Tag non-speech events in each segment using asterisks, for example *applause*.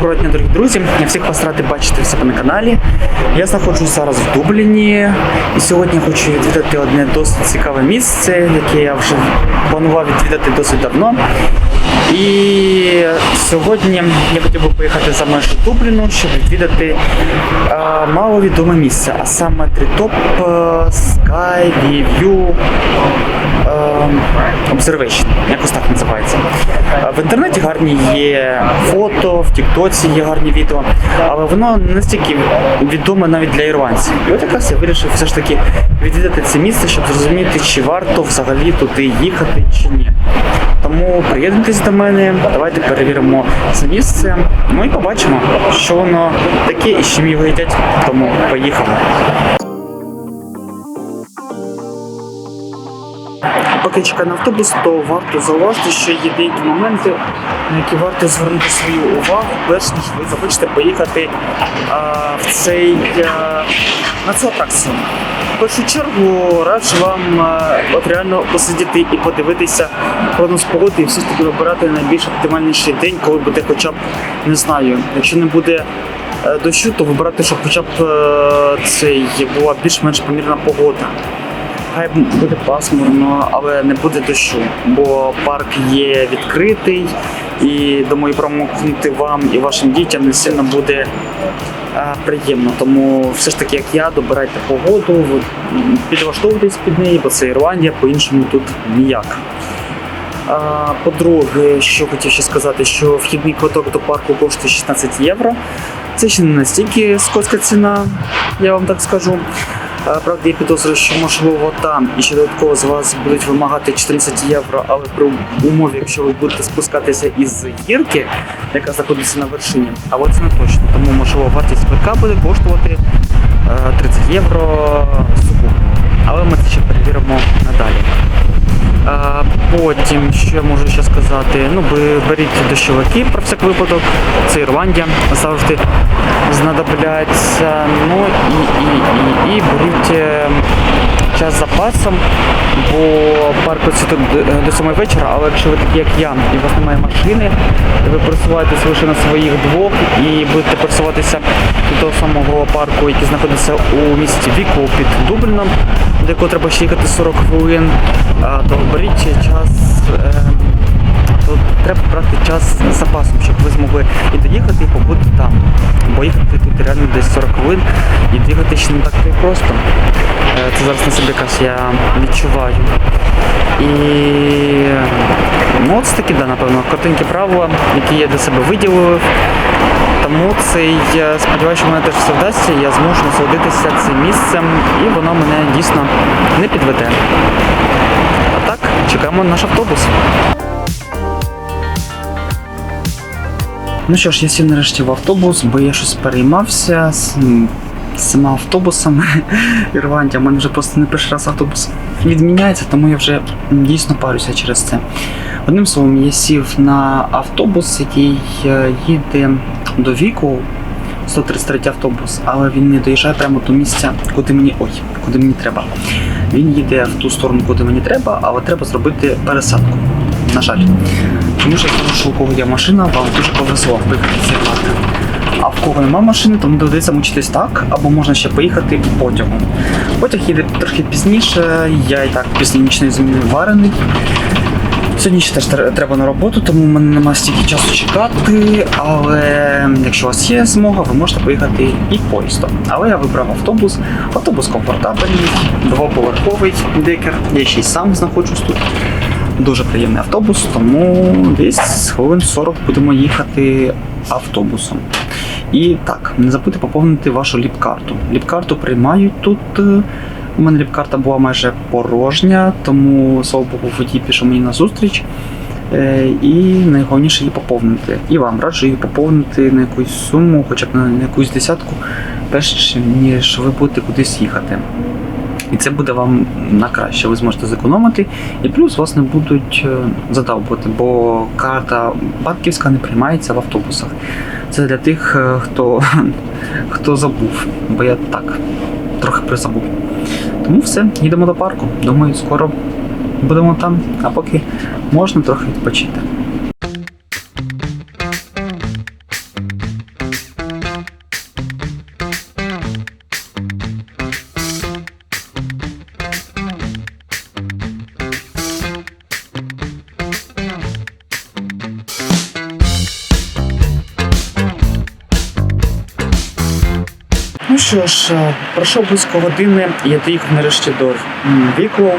Доброго дня, дорогі друзі. Я всіх вас радий бачити в себе на каналі. Я знаходжусь зараз в Дубліні, і сьогодні я хочу відвідати одне досить цікаве місце, яке я вже планував відвідати досить давно. І сьогодні я хотів би поїхати за межі Дубліну, щоб відвідати е, маловідоме місце, а саме Тритоп е, Sky View е, Observation, якось так називається. Е, В інтернеті гарні є фото, в Тіктоці є гарні відео, але воно не настільки відоме навіть для ірландців. І от якраз я вирішив все ж таки відвідати це місце, щоб зрозуміти, чи варто взагалі туди їхати чи ні. Тому приєднуйтесь до мене, давайте перевіримо це місце. Ну і побачимо, що воно таке і з чим його їдять. Тому поїхали. Поки чекаю на автобус, то варто зауважити, що є деякі моменти, на які варто звернути свою увагу, перш ніж ви захочете поїхати а, в цей а, на цю атракцію. Першу чергу раджу вам от реально посидіти і подивитися прогноз погоди і все ж таки вибирати найбільш оптимальніший день, коли буде хоча б не знаю, якщо не буде. е, Дощу, то вибирати, щоб хоча б е, цей була більш-менш помірна погода. Хай буде пасмурно, але не буде дощу, бо парк є відкритий, і думаю, промокнути вам і вашим дітям не сильно буде е, приємно. Тому все ж таки, як я, добирайте погоду, підлаштовуйтесь під неї, бо це Ірландія, по-іншому тут ніяк. По-друге, що хотів ще сказати, що вхідний квиток до парку коштує 16 євро. Це ще не настільки скотська ціна, я вам так скажу. А, Правда, я підозрюю, що можливо там і ще додатково з вас будуть вимагати 14 євро, але при умові, якщо ви будете спускатися із гірки, яка знаходиться на вершині, але це не точно. Тому можливо вартість ПК буде коштувати е, 30 євро сукупно. Але ми це ще перевіримо надалі. А, потім, я можу ще сказати, ну беріть дощовики про всяк випадок, це Ірландія завжди знадобляться. Ну і, і, і, і беріть е, час запасом, бо парк працює до, до 7 вечора, але якщо ви такі, як я, і у вас немає машини, ви пересуваєтесь лише на своїх двох і будете пересуватися до самого парку, який знаходиться у місті Віку під Дубліном, до якого треба ще їхати 40 хвилин, то беріть час. е, то треба брати час з запасом, щоб ви змогли і доїхати, і побути там. Бо їхати тут реально десь 40 хвилин і доїхати ще не так то просто. Е, Це зараз на собі якраз я відчуваю. І ну, це такі, да, напевно, коротенькі правила, які я для себе виділив. Тому цей, я сподіваюся, що мене теж все вдасться, я зможу насолодитися цим місцем, і воно мене дійсно не підведе. А так, чекаємо наш автобус. Ну що ж, я сів нарешті в автобус, бо я щось переймався з, цими автобусами. *laughs* Ірландія, у мене вже просто не перший раз автобус відміняється, тому я вже дійсно парюся через це. Одним словом, я сів на автобус, який е, їде до віку. 133 автобус, але він не доїжджає прямо до місця, куди мені ой, куди мені треба. Він їде в ту сторону, куди мені треба, але треба зробити пересадку. На жаль. Тому що якщо у кого є машина, вам дуже повезло з Ірландії. А в кого нема машини, тому доведеться мучитись так, або можна ще поїхати потягом. Потяг їде трохи пізніше, я і так після нічної зміни варений. Сьогодні ще теж треба на роботу, тому в мене немає стільки часу чекати. Але якщо у вас є змога, ви можете поїхати і поїздом. Але я вибрав автобус. Автобус комфортабельний, двоповерховий декер. Я ще й сам знаходжусь тут. Дуже приємний автобус, тому десь хвилин 40 будемо їхати автобусом. І так, не забудьте поповнити вашу ліп-карту. Ліп-карту приймають тут. е, У мене ліп-карта була майже порожня, тому слава Богу, водій пішов мені на зустріч. Е, І найголовніше її поповнити. І вам раджу її поповнити на якусь суму, хоча б на якусь десятку, перш ніж ви будете кудись їхати. І це буде вам на краще, ви зможете зекономити, і плюс вас не будуть е, задовбувати, бо карта банківська не приймається в автобусах. Це для тих, е, хто, *laughs* хто забув, бо я так трохи призабув. Тому все, їдемо до парку. Думаю, скоро будемо там, а поки можна трохи відпочити. Що ж, е, пройшло близько години, я доїхав нарешті до м, Віклоу.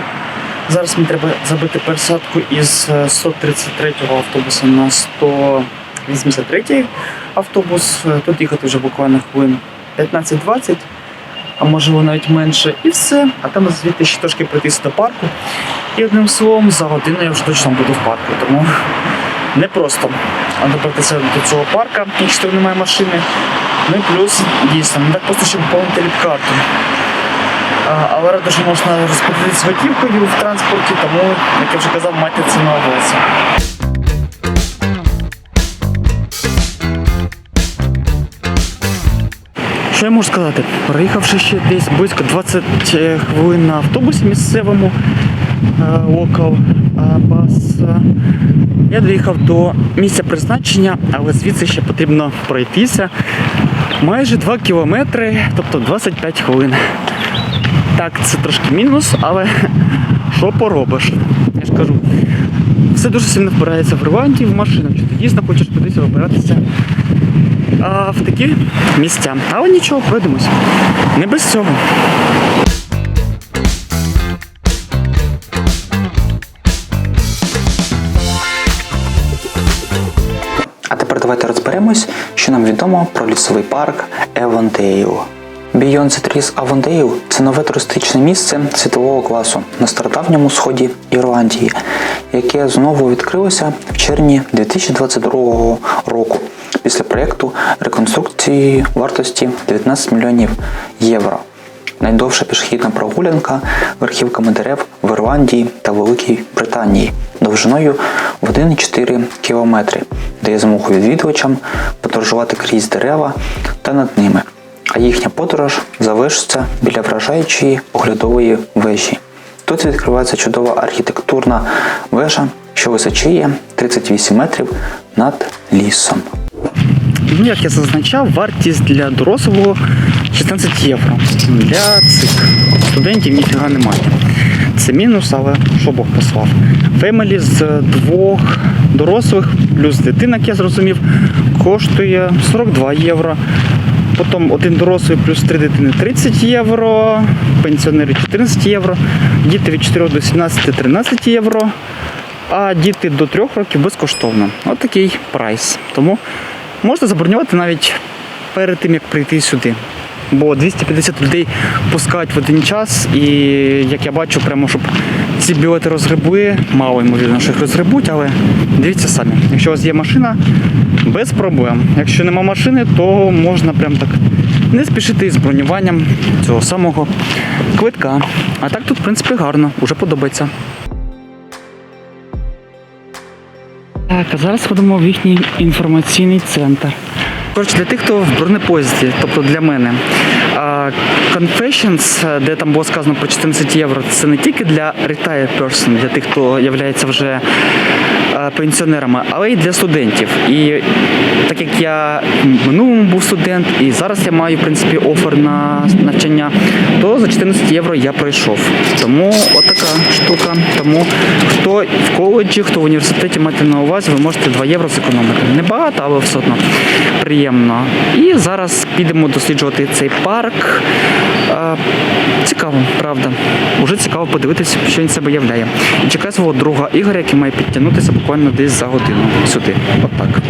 Зараз мені треба забити пересадку із е, 133-го автобуса на 183-й автобус. Е, Тут їхати вже буквально хвилин 15-20, а можливо навіть менше. І все. А там звідти ще трошки пройтися до парку. І одним словом, за годину я вже точно буду в парку. Тому непросто добратися до цього парка, якщо немає машини. Ну і плюс дійсно, не так просто, щоб поповнити ліп-карту. Але радо, що можна розплатитися готівкою в транспорті, тому, як я вже казав, майте це на увазі. Що я можу сказати? Проїхавши ще десь близько 20 хвилин на автобусі місцевому е, локал е, бас, е, я доїхав до місця призначення, але звідси ще потрібно пройтися майже 2 кілометри, тобто 25 хвилин. Так, це трошки мінус, але *laughs* що поробиш? Я ж кажу, все дуже сильно впирається в Рванді, в машину, чи ти дійсно хочеш кудись вибиратися а, в такі місця. Але нічого, пройдемось. Не без цього. А тепер давайте розберемось, що нам відомо про лісовий парк Евандейл. Beyond the Trees Avondale – це нове туристичне місце світового класу на стародавньому сході Ірландії, яке знову відкрилося в червні 2022 року після проєкту реконструкції вартості 19 мільйонів євро. Найдовша пішохідна прогулянка верхівками дерев в Ірландії та Великій Британії довжиною в 1,4 км, дає змогу відвідувачам подорожувати крізь дерева та над ними. А їхня подорож завершиться біля вражаючої оглядової вежі. Тут відкривається чудова архітектурна вежа, що височіє 38 метрів над лісом. Ну, як я зазначав, вартість для дорослого 16 євро. Для цих студентів ніфіга немає. Це мінус, але що Бог послав. Фемелі з двох дорослих плюс дитина, як я зрозумів, коштує 42 євро. Потім один дорослий плюс три дитини 30 євро, пенсіонери 14 євро, діти від 4 до 17 13 євро, а діти до 3 років безкоштовно. От такий прайс. Тому можна забронювати навіть перед тим, як прийти сюди. Бо 250 людей пускають в один час, і як я бачу, прямо щоб ці білети розгребли, мало ймовірно, що їх розгребуть, але дивіться самі, якщо у вас є машина, без проблем. Якщо нема машини, то можна прям так не спішити із бронюванням цього самого квитка. А так тут, в принципі, гарно, уже подобається. Так, а зараз ходимо в їхній інформаційний центр. Коротше, для тих, хто в бронепоїзді, тобто для мене. Confessions, де там було сказано про 14 євро, це не тільки для retired person, для тих, хто є вже пенсіонерами, але й для студентів. І так як я минулому був студент, і зараз я маю в принципі офер на навчання, то за 14 євро я пройшов. Тому отака штука. Тому хто в коледжі, хто в університеті мати на увазі, ви можете 2 євро зекономити. Не багато, але все одно приємно. І зараз підемо досліджувати цей парк. Е, Цікаво, правда. Уже цікаво подивитися, що він себе являє. І чекаю свого друга Ігоря, який має підтягнутися буквально десь за годину сюди. Отак.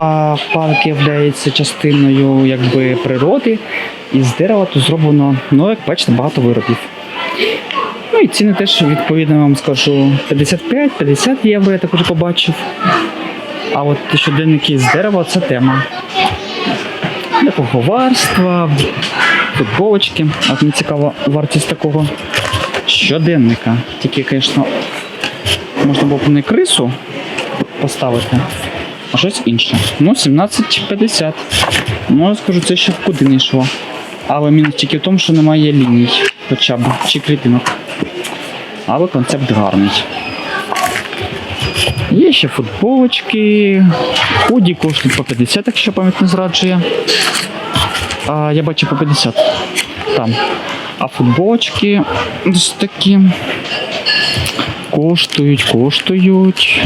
А парк є частиною якби природи, і з дерева тут зроблено, ну як бачите, багато виробів. Ну і ціни теж відповідно вам скажу 55-50 євро, я також побачив. А от щоденники з дерева це тема. Для поговарства, футболочки. От мені цікава вартість такого щоденника. Тільки, звісно, можна було б не крису поставити, а щось інше. Ну, 17,50. Ну, я скажу, це ще куди не йшло. Але мінус тільки в тому, що немає ліній, хоча б, чи клітинок. Але концепт гарний. Є ще футболочки, худі коштують по 50, якщо пам'ять не зраджує. А, я бачу по 50. Там. А футболочки ось такі. Коштують, коштують.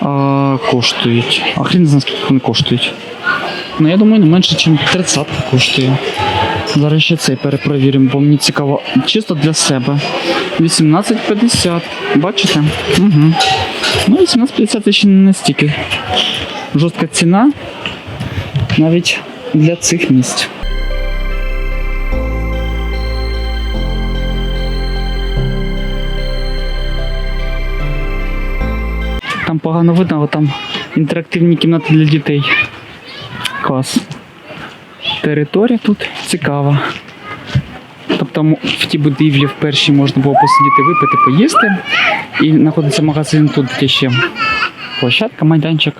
А, коштують. А хрін знає, скільки вони коштують. Ну, я думаю, не менше, ніж 30 коштує. Зараз ще цей перепровіримо, бо мені цікаво. Чисто для себе. 18,50. Бачите? Угу. Ну, 18,50 це ще не настільки. Жорстка ціна. Навіть для цих місць. Там погано видно, але там інтерактивні кімнати для дітей. Клас. Територія тут цікава. Тобто в тій будівлі в першій можна було посидіти, випити, поїсти. І знаходиться магазин тут, де ще площадка, майданчик.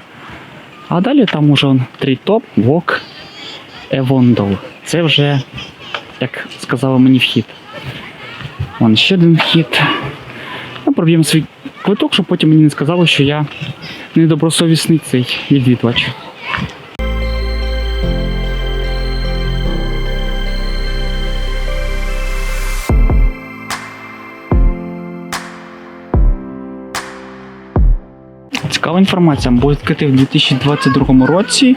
А далі там уже трітоп, вок, евондол. Це вже, як сказали мені, вхід. Вон ще один вхід. Ну, проб'ємо свій квиток, щоб потім мені не сказали, що я недобросовісний цей відвідувач. Інформація. Був відкритий в 2022 році.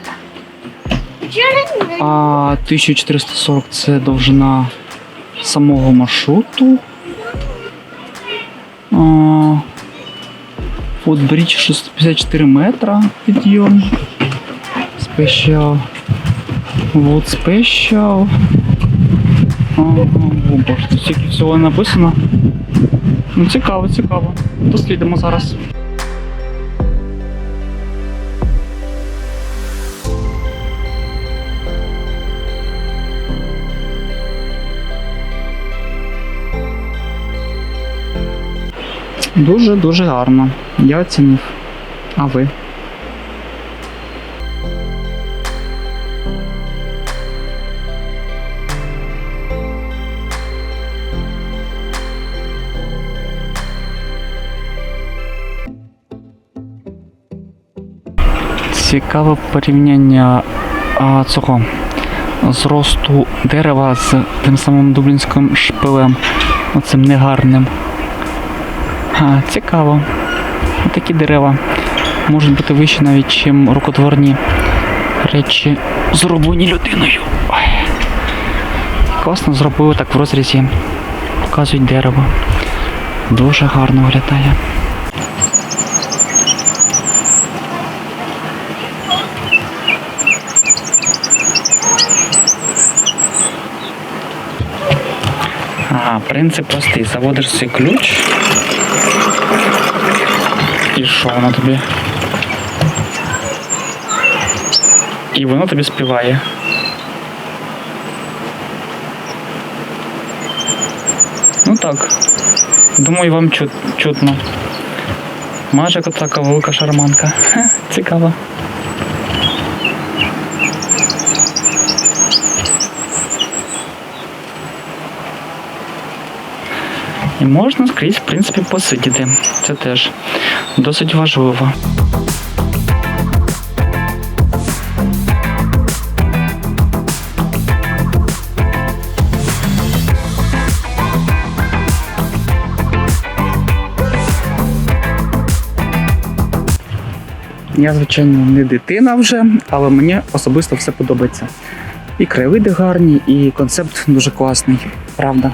А 1440 це довжина самого маршруту. Футбрідж 654 метра підйом. Special. Вот. О боже, стільки всього написано. Ну цікаво, цікаво. Дослідимо зараз. Дуже дуже гарно. Я оцінив. А ви? Цікаве порівняння а, цього зросту дерева з тим самим дублінським шпилем. Оцим негарним. А, цікаво. Такі дерева можуть бути вищі навіть, ніж рукотворні речі, зроблені людиною. Ой. Класно зробили так в розрізі. Показують дерево. Дуже гарно виглядає. Ага, принцип простий. Заводиш свій ключ. І що вона тобі? І воно тобі співає. Ну так. Думаю, вам чут, чутно. Майже така велика шарманка. *laughs* Цікаво. І можна скрізь, в принципі, посидіти. Це теж досить важливо. Я, звичайно, не дитина вже, але мені особисто все подобається. І краєвиди гарні, і концепт дуже класний, правда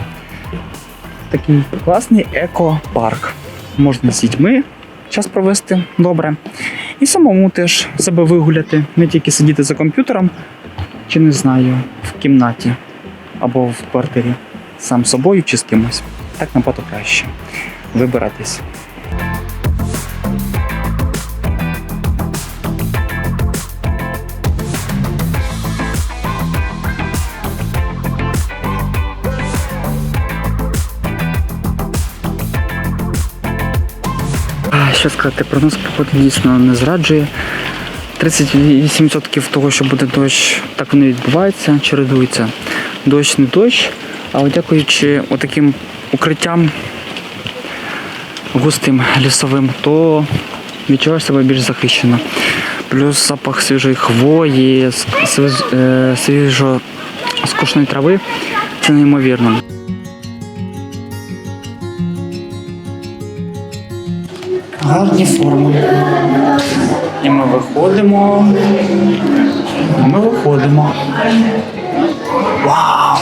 такий класний еко-парк. Можна з дітьми час провести добре. І самому теж себе вигуляти, не тільки сидіти за комп'ютером, чи не знаю, в кімнаті або в квартирі сам собою чи з кимось. Так набагато краще. Вибиратись. Що сказати, прогноз погоди дійсно не зраджує. 38% того, що буде дощ, так воно відбувається, чередується. Дощ не дощ, але дякуючи отаким укриттям густим лісовим, то відчуваєш себе більш захищено. Плюс запах свіжої хвої, е, свіжо скошеної трави це неймовірно. Гарні форми. І ми виходимо. І ми виходимо. Вау!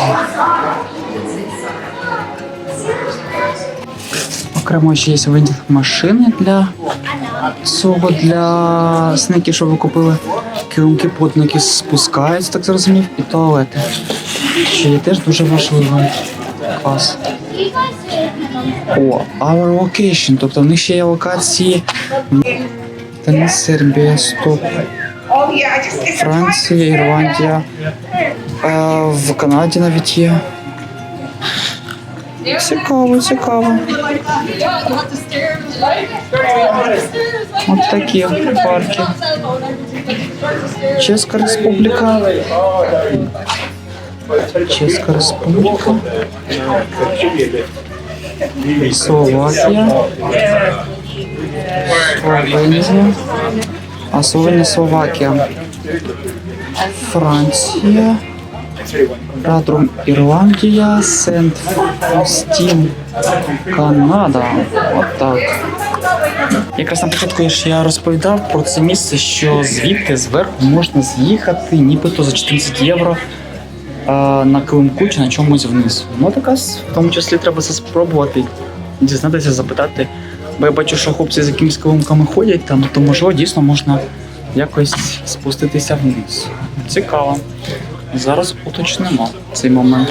Окремо ще є виділ машини для цього для снеки, що ви купили. Килимки потники спускаються, так зрозумів, і туалети. Що є теж дуже важливим. Клас. О, our location. Тобто в них ще є локації. Це не Сербія, стоп. Франція, Ірландія. А, в Канаді навіть є. Цікаво, цікаво. От такі парки. Чеська Республіка. Чеська Республіка. Словакія. Словенія. А Словенія, Словакія. Франція. Радрум Ірландія, Сент Фустін, Канада. От так. Якраз на початку я розповідав про це місце, що звідти зверху можна з'їхати нібито за 14 євро на килимку чи на чомусь вниз. Ну така в тому числі треба це спробувати, дізнатися, запитати. Бо я бачу, що хлопці з якимись килимками ходять там, то можливо дійсно можна якось спуститися вниз. Цікаво. Зараз уточнимо цей момент.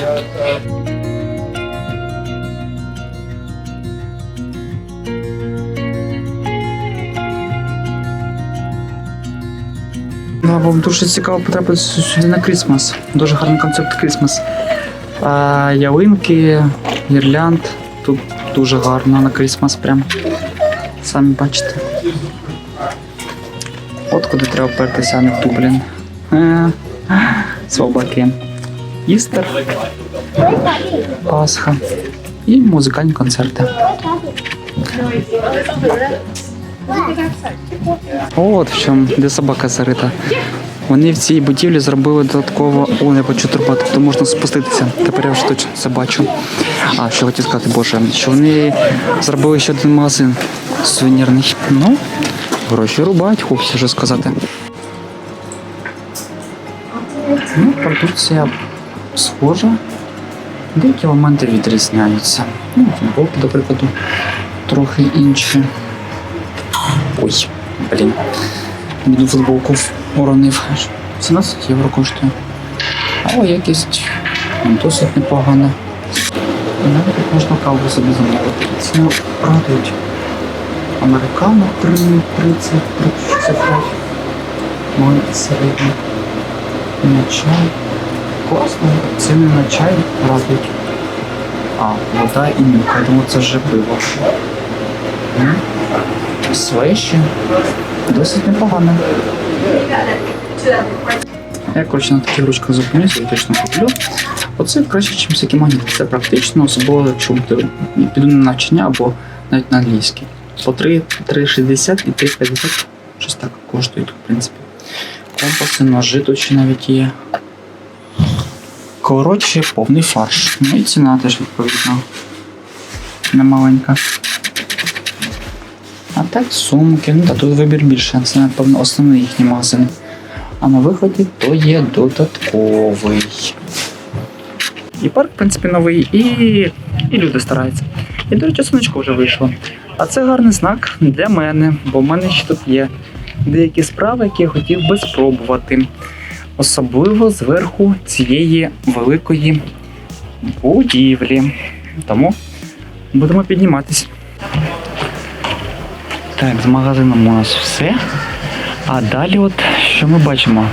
Да, вам дуже цікаво потрапити сюди на Крісмас. Дуже гарний концерт Крісмас. А, ялинки, гірлянд. Тут дуже гарно на Крісмас прям. Самі бачите. От куди треба пертися, а не в Дублін. Е, Істер, Пасха і музикальні концерти. От в чому, де собака зарита. Вони в цій будівлі зробили додатково о, не почу турбати, то можна спуститися. Тепер я вже точно це бачу. А, що хотів сказати, боже, що вони зробили ще один магазин сувенірний. Ну, гроші рубають, хлопці, що сказати. Ну, продукція схожа. Деякі моменти відрізняються. Ну, футболки, до прикладу, трохи інші. Ой, блін. Біду футболку уронив. 17 євро коштує. Але якість досить непогана. І навіть можна каву собі замовити. Це радують. Американо 3, 30, 35. Маленький середній. На чай. Класно. Ціни на чай радують. А, вода і мілка. Я думаю, це вже пиво. М? Свещі. Досить непогано. Я коротше на таких ручках зупинюся, я точно куплю. Оце краще, ніж всякі магніти. Це практично, особливо якщо буде- піду на навчання або навіть на англійський. По 3, 3,60 і 3,50 щось так коштують, в принципі. Компаси, ножи тут навіть є. Коротше, повний фарш. Ну і ціна теж відповідно. Не маленька. А так сумки, ну та тут вибір більше. Це, напевно, основний їхній магазин. А на виході то є додатковий. І парк, в принципі, новий, і, і люди стараються. І, до речі, сонечко вже вийшло. А це гарний знак для мене, бо в мене ще тут є деякі справи, які я хотів би спробувати. Особливо зверху цієї великої будівлі. Тому будемо підніматись. Так, з магазином у нас все. А далі от що ми бачимо?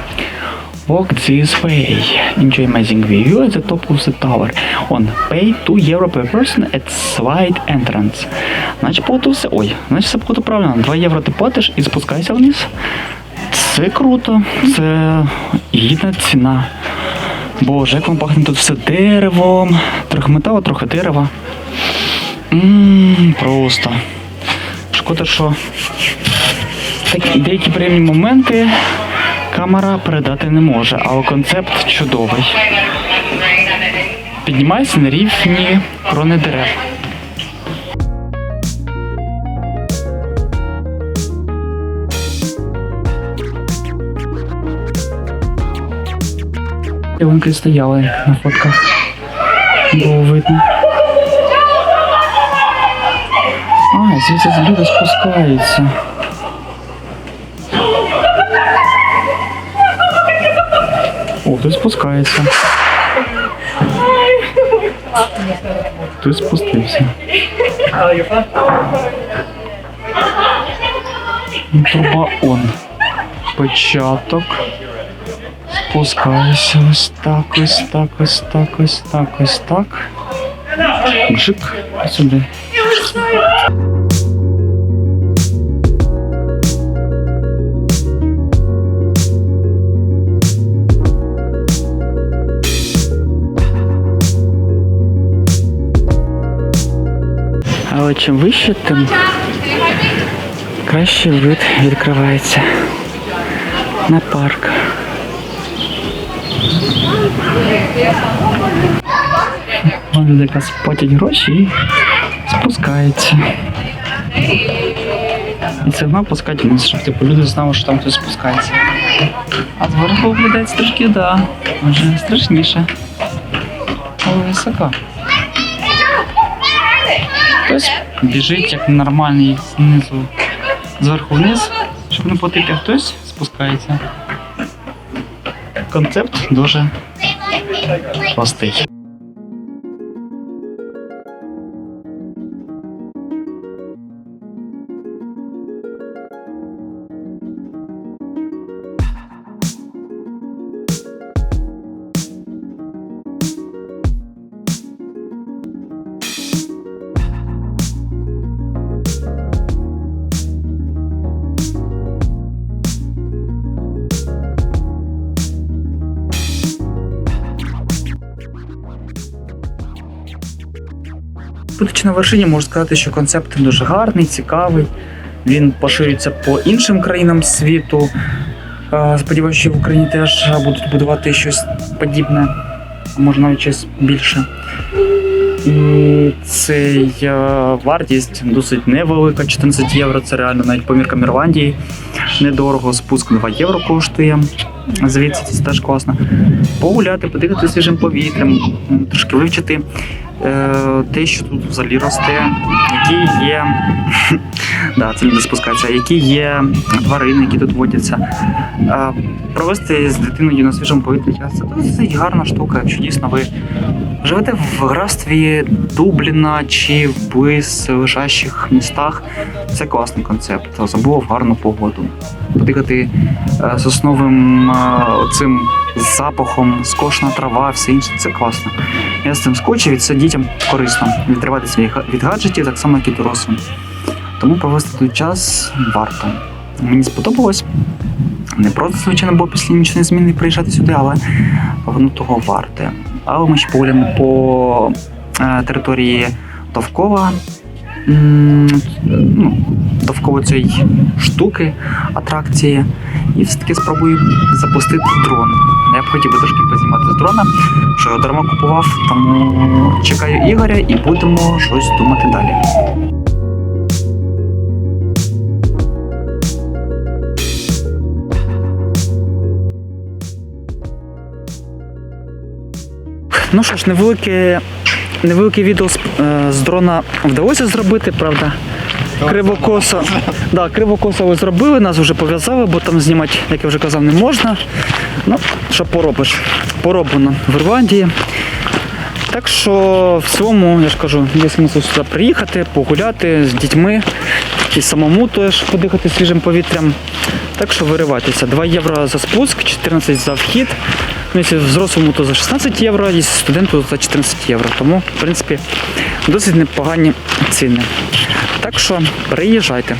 Walk this way. Enjoy amazing view at the top of the tower. On pay 2 euro per person at side entrance. Значить, походу все. Ой, значить все походу правильно. 2 євро ти платиш і спускайся вниз. Це круто. Це гідна ціна. Боже, як вам пахне тут все деревом. Трохи металу, трохи дерева. Ммм, просто. Шкода, що такі деякі приємні моменти камера передати не може, але концепт чудовий. Піднімайся на рівні крони дерев. Ялинки стояли на фотках. Було видно. А, звідси люди спускаються. О, хтось спускається. Хтось спустився. Труба он. Початок. Спускаюся ось так, ось так, ось так, ось так, ось так. Джик сюди. Чим вище, тим краще вид відкривається на парк. Люди якраз платять гроші і спускаються. І це одна пускати вниз, щоб типу люди знали, що там хтось спускається. А зверху виглядає трошки, да. Може страшніше. Але високо. Біжить як нормальний знизу зверху вниз, щоб не потити, хтось спускається. Концепт дуже простий. На вершині, можу сказати, що концепт дуже гарний, цікавий. Він поширюється по іншим країнам світу. Сподіваюся, що в Україні теж будуть будувати щось подібне, а може навіть щось більше. І цей е, вартість досить невелика, 14 євро. Це реально навіть по міркам Ірландії. Недорого, спуск 2 євро коштує. Звідси це теж класно. Погуляти, подихати свіжим повітрям, трошки вивчити те, що тут взагалі росте, які є. *laughs* да, це люди спускаються, які є тварини, які тут водяться. Е, провести з дитиною на свіжому повітрі час це досить гарна штука, якщо дійсно ви живете в графстві Дубліна чи в близь лежащих містах. Це класний концепт, особливо в гарну погоду. Подихати е, сосновим е, цим запахом, скошена трава, все інше це класно. Я з цим скочив, і це дітям корисно відриватися від га- від гаджетів, так само, як і дорослим. Тому провести тут час варто. Мені сподобалось. Не просто, звичайно, було після нічної зміни приїжджати сюди, але воно того варте. Але ми ще погуляємо по е, території довкола. Ну, довкола цієї штуки, атракції. І все-таки спробую запустити дрон. Я б хотів би трошки познімати з дрона, що я дарма купував, тому чекаю Ігоря і будемо щось думати далі. Ну що ж, невелике, невелике відео з, дрона вдалося зробити, правда? Кривокоса. Да, кривокоса ви зробили, нас вже пов'язали, бо там знімати, як я вже казав, не можна. Ну, що поробиш? Пороблено в Ірландії. Так що в цілому, я ж кажу, є смисл сюди приїхати, погуляти з дітьми і самому теж подихати свіжим повітрям. Так що виривайтеся. 2 євро за спуск, 14 за вхід. Взрослому, то за 16 євро, і студенту за 14 євро. Тому, в принципі, досить непогані ціни. Так що приїжджайте.